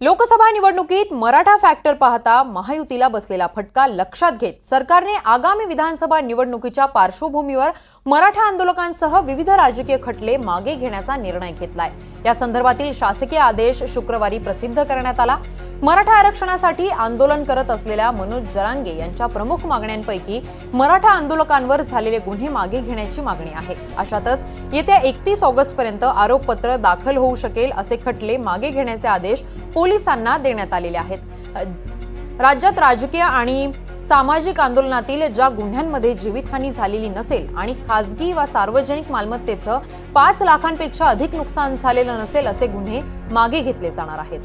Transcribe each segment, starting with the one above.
लोकसभा निवडणुकीत मराठा फॅक्टर पाहता महायुतीला बसलेला फटका लक्षात घेत सरकारने आगामी विधानसभा निवडणुकीच्या पार्श्वभूमीवर मराठा आंदोलकांसह विविध राजकीय खटले मागे घेण्याचा निर्णय घेतलाय. या संदर्भातील शासकीय आदेश शुक्रवारी प्रसिद्ध करण्यात आला. मराठा आरक्षणासाठी आंदोलन करत असलेल्या मनोज जरांगे यांच्या प्रमुख मागण्यांपैकी मराठा आंदोलकांवर झालेले गुन्हे मागे घेण्याची मागणी आहे. अशातच येत्या एकतीस ऑगस्ट पर्यंत आरोपपत्र दाखल होऊ शकेल असे खटले मागे घेण्याचे आदेश पोलिसांना देण्यात आलेल्या आहेत. राज्यात राजकीय आणि सामाजिक आंदोलनातील ज्या गुन्ह्यांमध्ये जीवितहानी झालेली नसेल आणि खासगी वा सार्वजनिक मालमत्तेचं पाच लाखांपेक्षा अधिक नुकसान झालेलं नसेल असे गुन्हे मागे घेतले जाणार आहेत.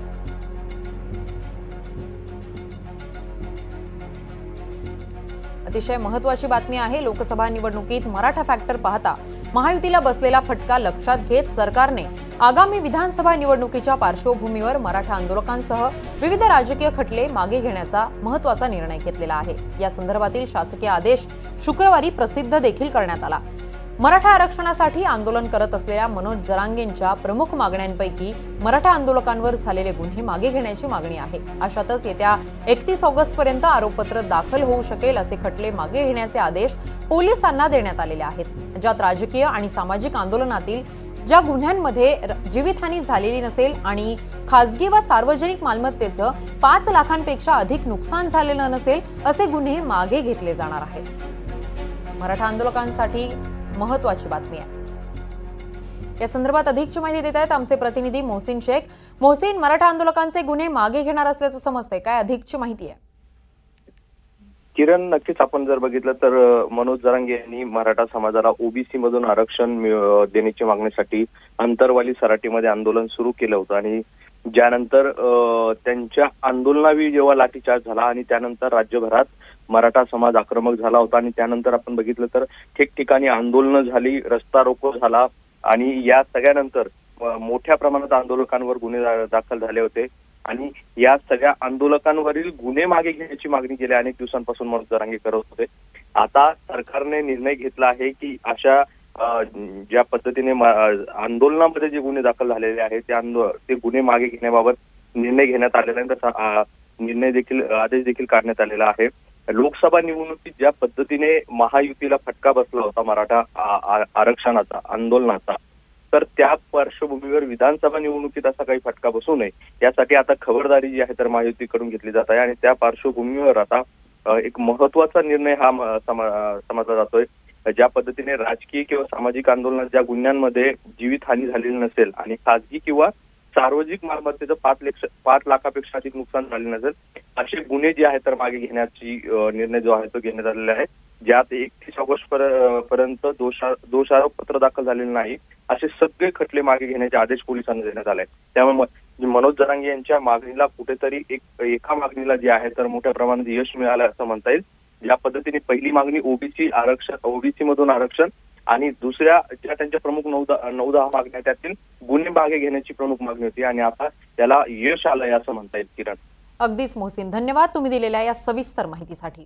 अतिशय महत्वाची बातमी आहे. लोकसभा निवडणुकीत मराठा फॅक्टर पाहता महायुतीला बसलेला फटका लक्षात घेत सरकारने आगामी विधानसभा निवडणुकीच्या पार्श्वभूमीवर मराठा आंदोलकांसह विविध राजकीय खटले मागे घेण्याचा महत्त्वाचा निर्णय घेतलेला आहे. या संदर्भातील शासकीय आदेश शुक्रवारी प्रसिद्ध देखील करण्यात आला. मराठा आरक्षणासाठी आंदोलन करत असलेल्या मनोज जरांगेंच्या प्रमुख मागण्यांपैकी मराठा आंदोलकांवर झालेले गुन्हे मागे घेण्याची मागणी आहे. अशातच येत्या एकतीस ऑगस्ट पर्यंत आरोपपत्र दाखल होऊ शकेल असे खटले मागे घेण्याचे आदेश पोलिसांना देण्यात आलेले आहेत. ज्यात राजकीय आणि सामाजिक आंदोलनातील ज्या गुन्ह्यांमध्ये र- जीवितहानी झालेली नसेल आणि खासगी व सार्वजनिक मालमत्तेचं पाच लाखांपेक्षा अधिक नुकसान झालेलं नसेल असे गुन्हे मागे घेतले जाणार आहेत. मराठा आंदोलकांसाठी महत्वाची बातमी आहे. या संदर्भात अधिकची माहिती देत आहेत आमचे प्रतिनिधी मोहसिन शेख. मोहसिन मराठा आंदोलकांचे गुन्हे मागे घेणार असल्याचं समजतंय. काय अधिकची माहिती आहे? किरण नक्कीच आपण जर बघितलं तर मनोज जरांगे यांनी मराठा समाजाला ओबीसी मधून आरक्षण मिळ- देण्याची मागणीसाठी अंतरवाली सराटीमध्ये आंदोलन सुरू केलं होतं आणि ज्यानंतर त्यांच्या आंदोलनावेळी जेव्हा लाठीचार्ज झाला आणि त्यानंतर राज्यभरात मराठा समाज आक्रमक झाला होता आणि त्यानंतर आपण बघितलं तर ठिकठिकाणी आंदोलनं झाली रस्ता रोको झाला आणि या सगळ्यानंतर मोठ्या प्रमाणात आंदोलकांवर गुन्हे दाखल झाले होते आणि या सगळ्या आंदोलकांवरील गुन्हे मागे घेण्याची मागणी गेल्या अनेक दिवसांपासून मनोज जरांगे करत होते. आता सरकारने निर्णय घेतला आहे की अशा ज्या पद्धतीने आंदोलनामध्ये जे गुन्हे दाखल झालेले आहेत ते ते गुन्हे मागे घेण्याबाबत निर्णय घेण्यात आलेला आहे तसा निर्णय देखील आदेश देखील काढण्यात आलेला आहे. लोकसभा निवडणुकीत ज्या पद्धतीने महायुतीला फटका बसला होता मराठा आरक्षणाचा आंदोलनाचा तर त्या पार्श्वभूमीवर विधानसभा निवडणुकीत असा काही फटका बसू नये यासाठी आता खबरदारी जी आहे तर महायुतीकडून घेतली जात आहे. आणि त्या पार्श्वभूमीवर आता एक महत्त्वाचा निर्णय हा समा- समजला जातोय. ज्या पद्धतीने राजकीय किंवा सामाजिक आंदोलनात ज्या गुन्ह्यांमध्ये जीवितहानी झालेली नसेल आणि खासगी किंवा सार्वजनिक मालमत्तेचं पाच लक्ष पाच लाखापेक्षा अधिक नुकसान झाले नसेल असे गुन्हे जे आहेत तर मागे घेण्याची निर्णय जो आहे तो घेण्यात आलेला आहे. ज्यात एकतीस ऑगस्ट पर- पर्यंत दोषा दोषारोप पत्र दाखल झालेले नाही असे सगळे खटले मागे घेण्याचे आदेश पोलिसांना देण्यात आले त्यामुळे मनोज जरांगे यांच्या मागणीला कुठेतरी एक एका मागणीला जे आहे तर मोठ्या प्रमाणात यश मिळालं असं म्हणता येईल. ज्या पद्धतीने पहिली मागणी ओबीसी आरक्षण ओबीसी मधून आरक्षण आणि दुसऱ्या ज्या त्यांच्या प्रमुख नऊ दहा नऊ दहा मागण्या त्यातील गुन्हे मागे घेण्याची प्रमुख मागणी होती आणि आता त्याला यश आलंय असं म्हणता येईल किरण. अगदीच मोहसिन धन्यवाद तुम्ही दिलेल्या या सविस्तर माहितीसाठी.